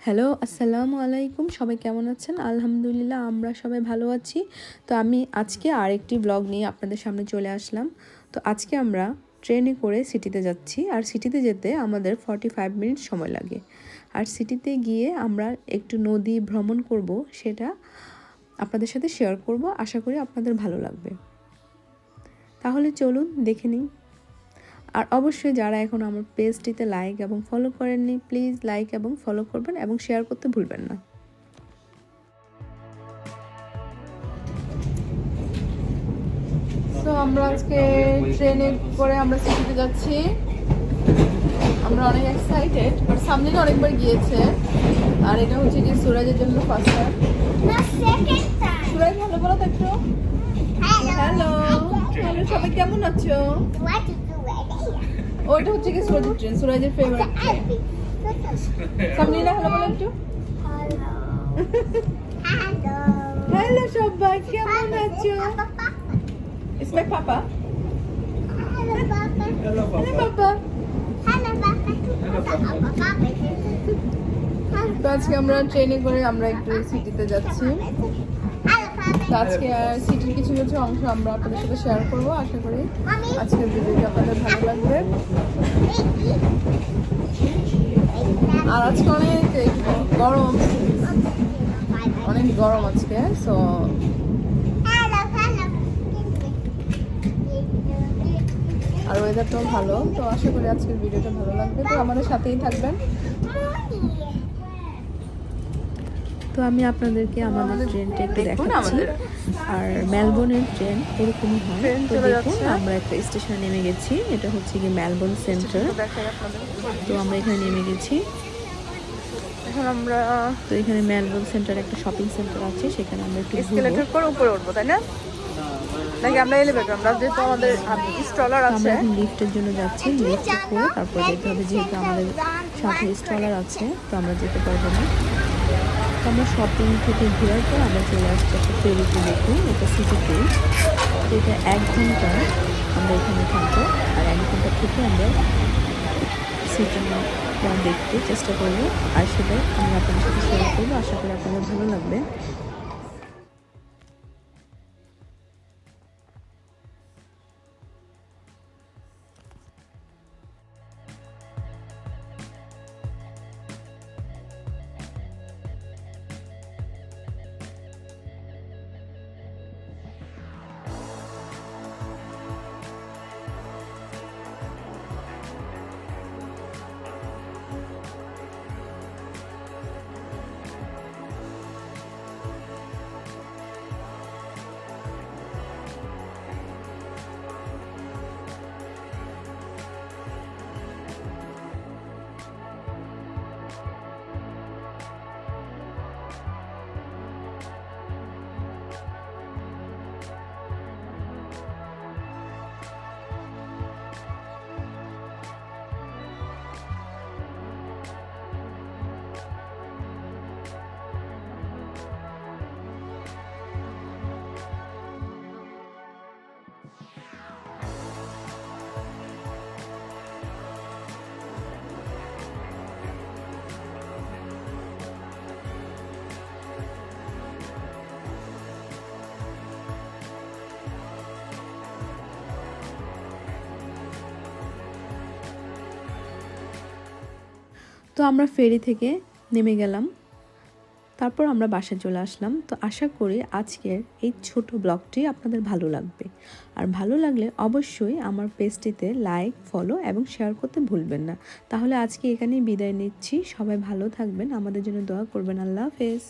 Hello, আসসালামু আলাইকুম। সবাই কেমন আছেন? আলহামদুলিল্লাহ, আমরা সবাই ভালো আছি। তো আমি আজকে আরেকটি ব্লগ নিয়ে আপনাদের সামনে চলে আসলাম। তো আজকে আমরা ট্রেনে করে সিটিতে যাচ্ছি। আর সিটিতে যেতে আমাদের ফর্টি ফাইভ মিনিট সময় লাগে। আর সিটিতে গিয়ে আমরা একটু নদী ভ্রমণ করব, সেটা আপনাদের সাথে শেয়ার করব। আশা করি আপনাদের ভালো লাগবে। তাহলে চলুন, দেখে নিই। আর অবশ্যই যারা এখন আমার পেজটিতে লাইক এবং ফলো করেননি প্লিজ লাইক এবং ফলো করবেন এবং শেয়ার করতে ভুলবেন না। তো আমরা আজকে ট্রেনে করে আমরা সিটিতে যাচ্ছি। আমরা অনেক এক্সাইটেড আর সামনে তো অনেকবার গিয়েছে। আর এটা হচ্ছে যে সুরাজের জন্য ফার্স্ট টাইম. সুরাজ ভালো বলো তো একটু। হ্যালো হ্যালো সবাই কেমন আছো? ওইটা হচ্ছে কি সুরাজের ট্রেন সুরাজের ফেভারিট ট্রেন সামনে না হ্যালো বলো একটু. হ্যালো। সবাই কেমন আছো. Hello, Papa. তো আজকে আমরা ট্রেনে করে আমরা একটু সিটিতে যাচ্ছি। তো. আজকে সিটির কিছু কিছু অংশ আমরা আপনাদের সাথে শেয়ার করব, আশা করি আজকের ভিডিওটি আপনাদের ভালো লাগবে আর আজকে অনেক গরম অনেক গরম আজকে সো. আর ওয়েদারটাও ভালো, তো আশা করি আজকের ভিডিওটা ভালো লাগবে তো আমাদের সাথেই থাকবেন তো আমি আপনাদেরকে আমাদের ট্রেনটা একটু দেখাচ্ছি। আর মেলবোর্নের ট্রেন এরকমই হয়। তো দেখুন আমরা একটা স্টেশনে নেমে গেছি। এটা হচ্ছে কি মেলবোর্ন সেন্টার। তো আমরা এখানে নেমে গেছি। এখন আমরা তো এখানে মেলবোর্ন সেন্টার একটা শপিং সেন্টার আছে। সেখানে আমরা একটু এসকেলেটর করে উপরে উঠবো তাই না? নাকি আমরা এলিভেটর আমরা যেহেতু আমাদের স্টলার তো আমরা আছে। এখন লিফটের জন্য যাচ্ছি। লিফট করে তারপর যেতে হবে যেহেতু আমাদের সাথে স্টলার আছে তো আমরা যেতে পারব না। আমরা শপিং থেকে ঘোরার পর আমরা চলে আসছি একটা ফেরিতে দেখুন এটা সিটি ট্রেন তো এটা এক ঘণ্টা আমরা এখানে থাকব, আর এক ঘণ্টা থেকে আমরা সিটি দেখতে চেষ্টা করব। আর সেটা আমরা আপনাদের সাথে শেয়ার করব। আশা করি আপনাদের ভালো লাগবে। তো আমরা ফেরি থেকে নেমে গেলাম। তারপর আমরা বাসায় চলে আসলাম। তো আশা করি আজকের এই ছোট ব্লগটি আপনাদের ভালো লাগবে। আর ভালো লাগলে অবশ্যই আমার পেজটিতে লাইক, ফলো এবং শেয়ার করতে ভুলবেন না। তাহলে আজকে এখানেই বিদায় নিচ্ছি। সবাই ভালো থাকবেন। আমাদের জন্য দোয়া করবেন। আল্লাহ হাফেজ।